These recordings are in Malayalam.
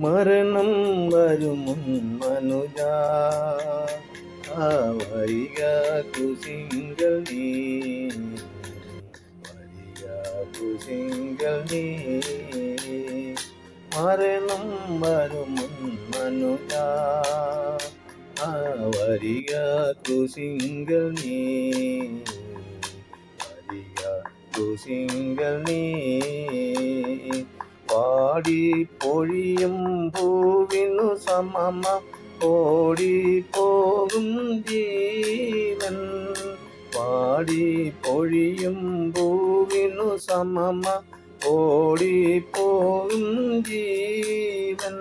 മരണം വരും മനുജ. വരിക കുസിംഗൽ നീ വരിക കുസിംഗൽ നീ. മരണം വരും മനുജ. വരിക കുസിംഗൽ നീ. വരിക കുസിംഗൽ നീ. പാടി പൊഴിയും പൂവിനു സമമ ഓടിപ്പോകും ജീവൻ പാടി പൊഴിയും പൂവിനു സമമ ഓടിപ്പോകും ജീവൻ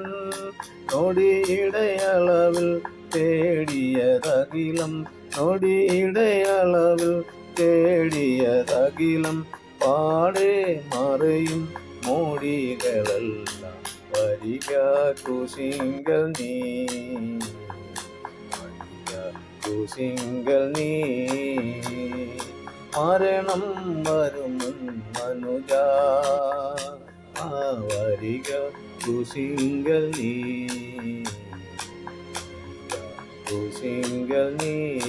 നൊടിയിടയളവിൽ തേടിയതകിലം നൊടിയിടയളവിൽ തേടിയതകിലം പാടെ മറയും മൂടികളെല്ലാം വരിക കുശിങ്കൽ നീ. വരിക കുശിങ്കൽ നീ. മരണം വരും മനുജ. വരിക കുശിങ്കൽ നീ. നീ.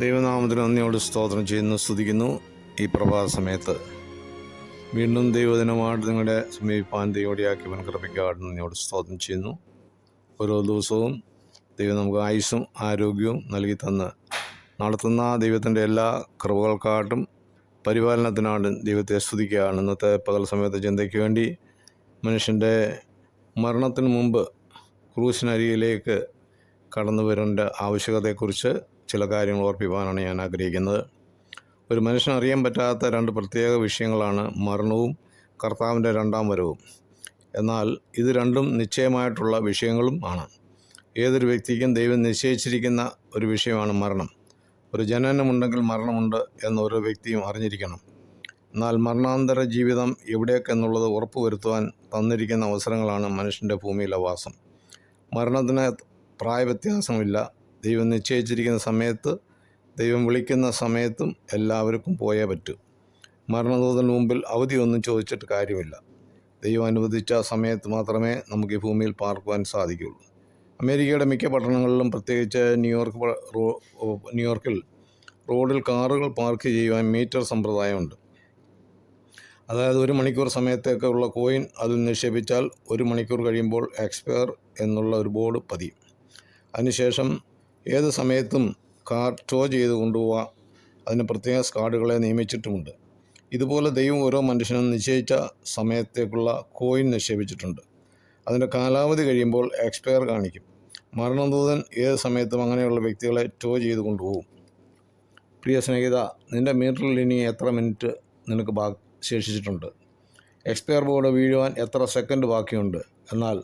ദൈവനാമത്തിന് നന്ദിയോട് സ്തോത്രം ചെയ്യുന്നു സ്തുതിക്കുന്നു. ഈ പ്രഭാത സമയത്ത് വീണ്ടും ദൈവദിനമായിട്ട് നിങ്ങളുടെ സമീപിപ്പാൻ ദൈവടിയാക്കി കൃപയ്ക്കാട് നിന്നോട് സ്തോത്രം ചെയ്യുന്നു. ഓരോ ദിവസവും ദൈവം നമുക്ക് ആയുസ്സും ആരോഗ്യവും നൽകി തന്ന് നടത്തുന്ന ദൈവത്തിന്റെ എല്ലാ കൃപകൾക്കാട്ടും പരിപാലനത്തിനാണ് ദൈവത്തെ സ്തുതിക്കുകയാണ്. ഇന്നത്തെ പകൽ സമയത്ത് ചിന്തയ്ക്ക് വേണ്ടി മനുഷ്യന്റെ മരണത്തിന് മുമ്പ് ക്രൂശിനരിയിലേക്ക് കടന്നു വരേണ്ട ആവശ്യകതയെക്കുറിച്ച് ചില കാര്യങ്ങൾ ഓർപ്പിക്കാനാണ് ഞാൻ ആഗ്രഹിക്കുന്നത്. ഒരു മനുഷ്യനറിയാൻ പറ്റാത്ത രണ്ട് പ്രത്യേക വിഷയങ്ങളാണ് മരണവും കർത്താവിന്റെ രണ്ടാം വരവും. എന്നാൽ ഇത് രണ്ടും നിശ്ചയമായിട്ടുള്ള വിഷയങ്ങളും ആണ്. ഏതൊരു വ്യക്തിക്കും ദൈവം നിശ്ചയിച്ചിരിക്കുന്ന ഒരു വിഷയമാണ് മരണം. ഒരു ജനനമുണ്ടെങ്കിൽ മരണമുണ്ട് എന്ന് ഓരോ വ്യക്തിയും അറിഞ്ഞിരിക്കണം. എന്നാൽ മരണാന്തര ജീവിതം എവിടേക്ക് എന്നുള്ളത് ഉറപ്പുവരുത്തുവാൻ തന്നിരിക്കുന്ന അവസരങ്ങളാണ് മനുഷ്യന്റെ ഭൂമിയിലെ വാസം. മരണത്തിന് പ്രായവ്യത്യാസമില്ല. ദൈവം നിശ്ചയിച്ചിരിക്കുന്ന സമയത്ത് ദൈവം വിളിക്കുന്ന സമയത്തും എല്ലാവർക്കും പോയേ പറ്റൂ. മരണദൂതന് മുമ്പിൽ അവധിയൊന്നും ചോദിച്ചിട്ട് കാര്യമില്ല. ദൈവം അനുവദിച്ച സമയത്ത് മാത്രമേ നമുക്ക് ഈ ഭൂമിയിൽ പാർക്കുവാൻ സാധിക്കുകയുള്ളൂ. അമേരിക്കയുടെ മിക്ക പട്ടണങ്ങളിലും പ്രത്യേകിച്ച് ന്യൂയോർക്ക് ന്യൂയോർക്കിൽ റോഡിൽ കാറുകൾ പാർക്ക് ചെയ്യുവാൻ മീറ്റർ സമ്പ്രദായമുണ്ട്. അതായത് ഒരു മണിക്കൂർ സമയത്തേക്കുള്ള കോയിൻ അതിൽ നിക്ഷേപിച്ചാൽ ഒരു മണിക്കൂർ കഴിയുമ്പോൾ എക്സ്പയർ എന്നുള്ള ഒരു ബോർഡ് പതിയും. അതിനുശേഷം ഏത് സമയത്തും കാർ ടോ ചെയ്ത് കൊണ്ടുപോകാം അതിന് പ്രത്യേക സ്കാഡുകളെ നിയമിച്ചിട്ടുമുണ്ട്. ഇതുപോലെ ദൈവം ഓരോ മനുഷ്യനും നിശ്ചയിച്ച സമയത്തേക്കുള്ള കോയിൻ നിക്ഷേപിച്ചിട്ടുണ്ട്. അതിന്റെ കാലാവധി കഴിയുമ്പോൾ എക്സ്പയർ കാണിക്കും. മരണദൂതൻ ഏത് സമയത്തും അങ്ങനെയുള്ള വ്യക്തികളെ ടോ ചെയ്ത് കൊണ്ടുപോകും. പ്രിയ സ്നേഹിത നിന്റെ മീറ്ററിൽ ഇനി എത്ര മിനിറ്റ് നിനക്ക് ബാ ശേഷിച്ചിട്ടുണ്ട്? എക്സ്പയർ ബോർഡ് വീഴുവാൻ എത്ര സെക്കൻഡ് ബാക്കിയുണ്ട്? എന്നാൽ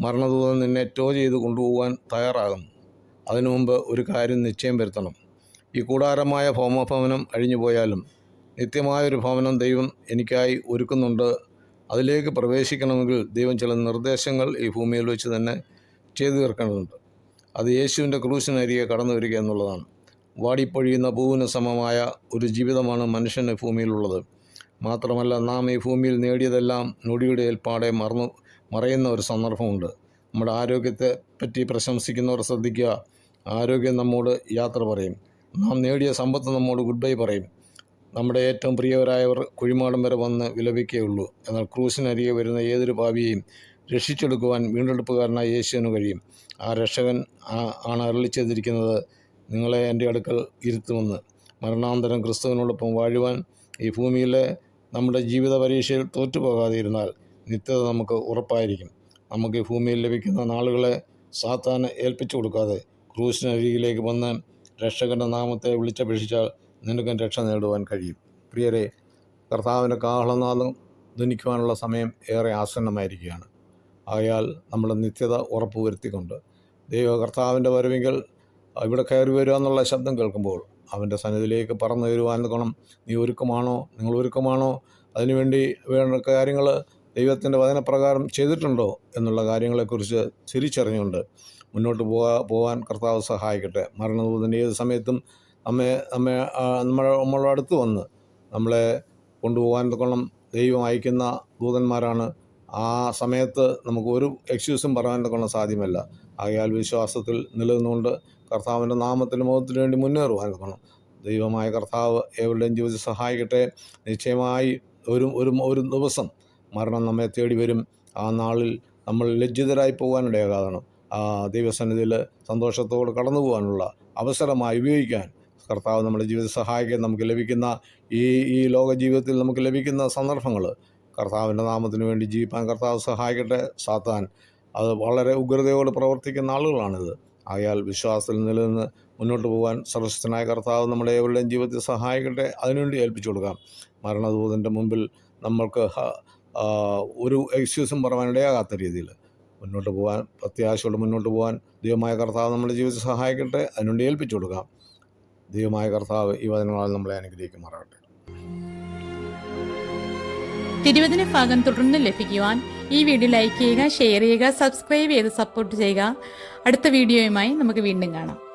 മരണദൂതൻ നിന്നെ ടോ ചെയ്ത് കൊണ്ടുപോകാൻ തയ്യാറാകുന്നു. അതിനു മുമ്പ് ഒരു കാര്യം നിശ്ചയം വരുത്തണം. ഈ കൂടാരമായ ഭൗമഭവനം അഴിഞ്ഞു പോയാലും നിത്യമായൊരു ഭവനം ദൈവം എനിക്കായി ഒരുക്കുന്നുണ്ട്. അതിലേക്ക് പ്രവേശിക്കണമെങ്കിൽ ദൈവം ചില നിർദ്ദേശങ്ങൾ ഈ ഭൂമിയിൽ വെച്ച് തന്നെ ചെയ്തു തീർക്കേണ്ടതുണ്ട്. അത് യേശുവിന്റെ ക്രൂശിനരികെ കടന്നു വരിക എന്നുള്ളതാണ്. വാടിപ്പൊഴിയുന്ന പൂവിന് സമമായ ഒരു ജീവിതമാണ് മനുഷ്യന് ഭൂമിയിലുള്ളത്. മാത്രമല്ല നാം ഈ ഭൂമിയിൽ നേടിയതെല്ലാം നൊടിയുടെ ഏൽപ്പാടെ മറന്നു മറയുന്ന ഒരു സന്ദർഭമുണ്ട്. നമ്മുടെ ആരോഗ്യത്തെ പറ്റി പ്രശംസിക്കുന്നവർ ശ്രദ്ധിക്കുക. ആരോഗ്യം നമ്മോട് യാത്ര പറയും. നാം നേടിയ സമ്പത്ത് നമ്മോട് ഗുഡ് ബൈ പറയും. നമ്മുടെ ഏറ്റവും പ്രിയവരായവർ കുഴിമാടം വരെ വന്ന് വിലപിക്കുകയുള്ളൂ എന്നാൽ ക്രൂസിനരികെ വരുന്ന ഏതൊരു പാവിയെയും രക്ഷിച്ചെടുക്കുവാൻ വീണ്ടെടുപ്പുകാരനായ യേശുവിന് കഴിയും. ആ രക്ഷകൻ ആണ് അരളി ചെയ്തിരിക്കുന്നത്. നിങ്ങളെ എന്റെ അടുക്കൽ ഇരുത്തുമെന്ന്. മരണാന്തരം ക്രിസ്തുവിനോടൊപ്പം വാഴുവാൻ ഈ ഭൂമിയിലെ നമ്മുടെ ജീവിത പരീക്ഷയിൽ തോറ്റുപോകാതെ ഇരുന്നാൽ നിത്യത നമുക്ക് ഉറപ്പായിരിക്കും. നമുക്ക് ഈ ഭൂമിയിൽ ലഭിക്കുന്ന നാളുകളെ സാത്താന് ഏൽപ്പിച്ചു കൊടുക്കാതെ ക്രൂസിനരികിലേക്ക് വന്ന് രക്ഷകന്റെ നാമത്തെ വിളിച്ചപേക്ഷിച്ചാൽ നിനക്കും രക്ഷ നേടുവാൻ കഴിയും. പ്രിയരെ കർത്താവിന്റെ കാഹളനാദം ധനിക്കുവാനുള്ള സമയം ഏറെ ആസന്നമായിരിക്കുകയാണ്. ആയാൽ നമ്മുടെ നിത്യത ഉറപ്പുവരുത്തിക്കൊണ്ട് ദൈവ കർത്താവിന്റെ വരവെങ്കിൽ ഇവിടെ കയറി വരിക എന്നുള്ള ശബ്ദം കേൾക്കുമ്പോൾ അവന്റെ സന്നിധിയിലേക്ക് പറന്നു വരുവാൻ നീ ഒരുക്കമാണോ നിങ്ങൾ ഒരുക്കമാണോ അതിനുവേണ്ടി വേണ്ട കാര്യങ്ങൾ ദൈവത്തിന്റെ വചനപ്രകാരം ചെയ്തിട്ടുണ്ടോ എന്നുള്ള കാര്യങ്ങളെക്കുറിച്ച് തിരിച്ചറിഞ്ഞുകൊണ്ട് മുന്നോട്ട് പോകാ പോകാൻ കർത്താവ് സഹായിക്കട്ടെ. മരണദൂതന്റെ ഏത് സമയത്തും നമ്മെ നമ്മെ നമ്മുടെ നമ്മളുടെ അടുത്ത് വന്ന് നമ്മളെ കൊണ്ടുപോകാൻ കൊള്ളം ദൈവം അയക്കുന്ന ദൂതന്മാരാണ്. ആ സമയത്ത് നമുക്ക് ഒരു എക്സ്ക്യൂസും പറയാൻ കൊണ്ട് സാധ്യമല്ല. ആകയാൽ വിശ്വാസത്തിൽ നിലനിന്നുകൊണ്ട് കർത്താവിന്റെ നാമത്തിന് മുഖത്തിന് വേണ്ടി മുന്നേറുവാൻ കൊള്ളണം ദൈവമായ കർത്താവ് ഏവരുടെയും ജീവിതത്തിൽ സഹായിക്കട്ടെ. നിശ്ചയമായി ഒരു ഒരു ഒരു ദിവസം മരണം നമ്മെ തേടി വരും ആ നാളിൽ നമ്മൾ ലജ്ജിതരായി പോകാനിടയാകാതണം. ദൈവസന്നിധിയിൽ സന്തോഷത്തോട് കടന്നു പോകാനുള്ള അവസരമായി ഉപയോഗിക്കാൻ കർത്താവ് നമ്മുടെ ജീവിത സഹായിക്കാൻ നമുക്ക് ലഭിക്കുന്ന ഈ ഈ ലോക ജീവിതത്തിൽ നമുക്ക് ലഭിക്കുന്ന സന്ദർഭങ്ങൾ കർത്താവിന്റെ നാമത്തിന് വേണ്ടി ജീവിപ്പാൻ കർത്താവ് സഹായിക്കട്ടെ. സാത്താൻ അത് വളരെ ഉഗ്രതയോട് പ്രവർത്തിക്കുന്ന ആളുകളാണിത്. ആയാൽ വിശ്വാസത്തിൽ നിലനിന്ന് മുന്നോട്ട് പോകാൻ സർവശക്തനായ കർത്താവ് നമ്മുടെ ഏവരുടെയും ജീവിതത്തെ സഹായിക്കട്ടെ. അതിനുവേണ്ടി ഏൽപ്പിച്ചു കൊടുക്കാം. മരണദൂതന്റെ മുമ്പിൽ നമ്മൾക്ക് ഒരു എക്സ്ക്യൂസും പറയാനിടയാകാത്ത രീതിയിൽ മുന്നോട്ട് പോകാൻ പ്രത്യാശയോടെ മുന്നോട്ട് പോകാൻ ദൈവമായ കർത്താവ് നമ്മുടെ ജീവിതത്തിൽ സഹായിക്കട്ടെ. അതിനുവേണ്ടി ഏൽപ്പിച്ചു കൊടുക്കാം. ദൈവമായ കർത്താവ് ഈ വചനങ്ങളാൽ നമ്മളെ അനുഗ്രഹിക്കുമാറാകട്ടെ. തിരുവചന ഭാഗം തുടർന്ന് ലഭിക്കുവാൻ ഈ വീഡിയോ ലൈക്ക് ചെയ്യുക ഷെയർ ചെയ്യുക സബ്സ്ക്രൈബ് ചെയ്ത് സപ്പോർട്ട് ചെയ്യുക. അടുത്ത വീഡിയോയുമായി നമുക്ക് വീണ്ടും കാണാം.